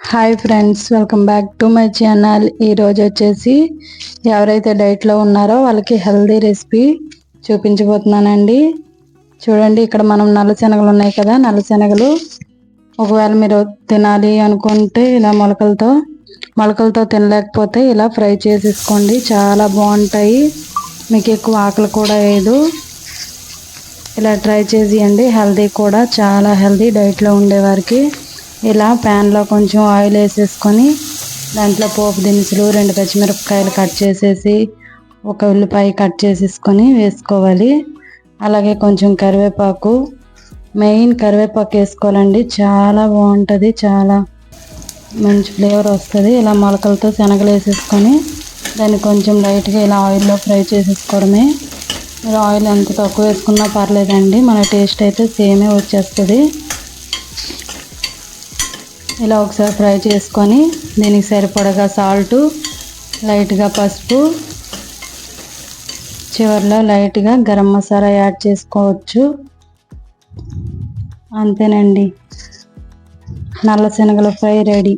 Hi friends welcome back to my channel ఈరోజు వచ్చేసి ఎవరైతే డైట్లో ఉన్నారో వాళ్ళకి హెల్దీ రెసిపీ చూపించబోతున్నానండి. చూడండి ఇక్కడ మనం నల్లశనగలు ఉన్నాయి కదా నల్లశనగలు ఒకవేళ మీరు తినాలి అనుకుంటే ఇలా మొలకలతో మొలకలతో తినలేకపోతే ఇలా ఫ్రై చేసేసుకోండి. చాలా బాగుంటాయి. మీకు ఎక్కువ ఆకలి కూడా వేయదు. ఇలా ట్రై చేసేయండి హెల్దీ కూడా చాలా హెల్దీ డైట్లో ఉండేవారికి ఇలా ప్యాన్లో కొంచెం ఆయిల్ వేసేసుకొని దాంట్లో పోపు దినుసులు రెండు పచ్చిమిరపకాయలు కట్ చేసేసి ఒక ఉల్లిపాయ కట్ చేసేసుకొని వేసుకోవాలి. అలాగే కొంచెం కరివేపాకు మెయిన్ కరివేపాకు వేసుకోవాలండి. చాలా బాగుంటుంది చాలా మంచి ఫ్లేవర్ వస్తుంది. ఇలా మొలకలతో శనగలు వేసేసుకొని దాన్ని కొంచెం లైట్గా ఇలా ఆయిల్లో ఫ్రై చేసేసుకోవడమే. మీరు ఆయిల్ ఎంత తక్కువ వేసుకున్నా పర్లేదండి. మన టేస్ట్ అయితే సేమే వచ్చేస్తుంది. ఇలా ఒకసారి ఫ్రై చేసుకొని దీనికి సరిపడగా సాల్టు లైట్గా పసుపు చివరిలో లైట్గా గరం మసాలా యాడ్ చేసుకోవచ్చు. అంతేనండి. నల్ల శనగల ఫ్రై రెడీ.